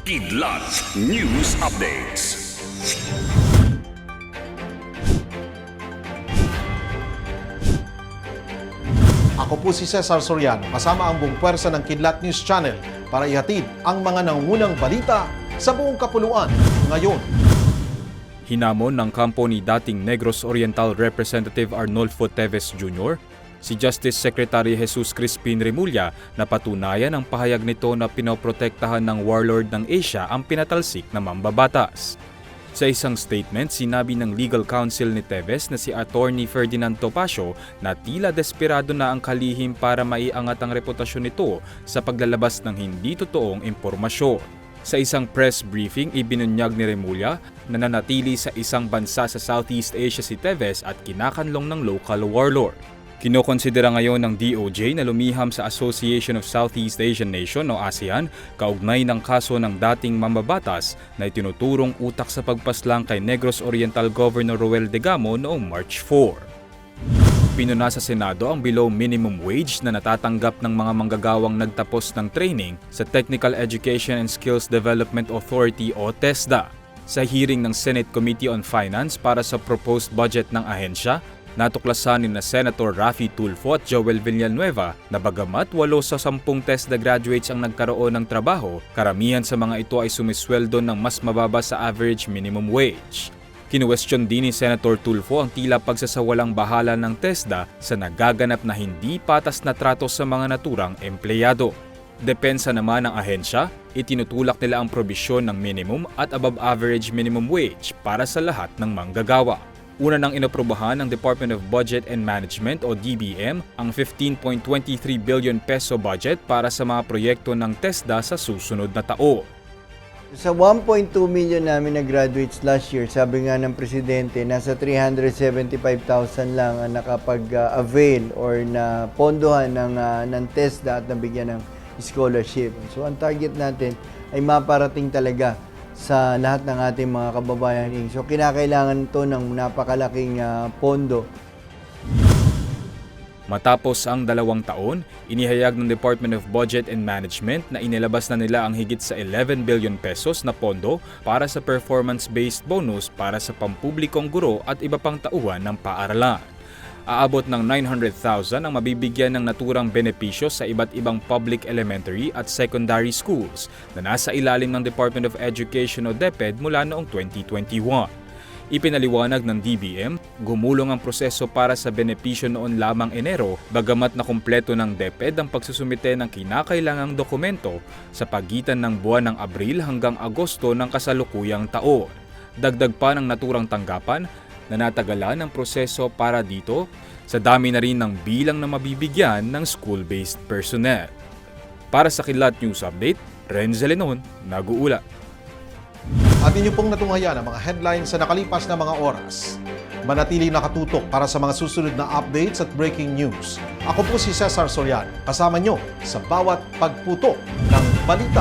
Kidlat News Updates. Ako po si Cesar Soriano, kasama ang buong pwersa ng Kidlat News Channel para ihatid ang mga nangungunang balita sa buong kapuluan ngayon. Hinamon ng kampo ni dating Negros Oriental Representative Arnolfo Teves Jr., si Justice Secretary Jesus Crispin Remulla na patunayan ang pahayag nito na pinoprotektahan ng warlord ng Asia ang pinatalsik na mambabatas. Sa isang statement, sinabi ng legal counsel ni Teves na si Attorney Ferdinand Topacio na tila desperado na ang kalihim para maiangat ang reputasyon nito sa paglalabas ng hindi totoong impormasyon. Sa isang press briefing, ibinunyag ni Remulla na nanatili sa isang bansa sa Southeast Asia si Teves at kinakanlong ng local warlord. Kinokonsidera ngayon ng DOJ na lumiham sa Association of Southeast Asian Nation o ASEAN kaugnay ng kaso ng dating mambabatas na itinuturong utak sa pagpaslang kay Negros Oriental Governor Roel Degamo noong March 4. Pinuna sa Senado ang below minimum wage na natatanggap ng mga manggagawang nagtapos ng training sa Technical Education and Skills Development Authority o TESDA. Sa hearing ng Senate Committee on Finance para sa proposed budget ng ahensya, natuklasan ni na Senator Rafi Tulfo at Joel Villanueva na bagamat walo sa sampung TESDA graduates ang nagkaroon ng trabaho, karamihan sa mga ito ay sumisweldo ng mas mababa sa average minimum wage. Kinuwestiyon din ni Senator Tulfo ang tila pagsasawalang bahala ng TESDA sa nagaganap na hindi patas na trato sa mga naturang empleyado. Depensa naman ng ahensya, itinutulak nila ang probisyon ng minimum at above average minimum wage para sa lahat ng manggagawa. Una nang inoprobahan ng Department of Budget and Management o DBM ang 15.23 billion peso budget para sa mga proyekto ng TESDA sa susunod na taon. Sa 1.2 million namin na graduates last year, sabi nga ng presidente, nasa 375,000 lang ang nakapag-avail or na pondohan ng, ah, ng TESDA at nabigyan ng scholarship. So ang target natin ay maparating talaga sa lahat ng ating mga kababayan. So kinakailangan to ng napakalaking ah, pondo Matapos ang dalawang taon, inihayag ng Department of Budget and Management na inilabas na nila ang higit sa 11 billion pesos na pondo para sa performance-based bonus para sa pampublikong guro at iba pang tauhan ng paaralan. Aabot ng 900,000 ang mabibigyan ng naturang benepisyo sa iba't ibang public elementary at secondary schools na nasa ilalim ng Department of Education o DepEd mula noong 2021. Ipinaliwanag ng DBM, gumulong ang proseso para sa benepisyo noon lamang Enero bagamat na kumpleto ng DepEd ang pagsusumite ng kinakailangang dokumento sa pagitan ng buwan ng Abril hanggang Agosto ng kasalukuyang taon. Dagdag pa ng naturang tanggapan na natagalan ang proseso para dito sa dami na rin ng bilang na mabibigyan ng school-based personnel. Para sa Kilat News Update, Renzo Lenon, nag-uula. At inyo pong natunghayan ang mga headlines sa nakalipas na mga oras. Manatili nakatutok para sa mga susunod na updates at breaking news. Ako po si Cesar Soriano, kasama nyo sa bawat pagputok ng balita.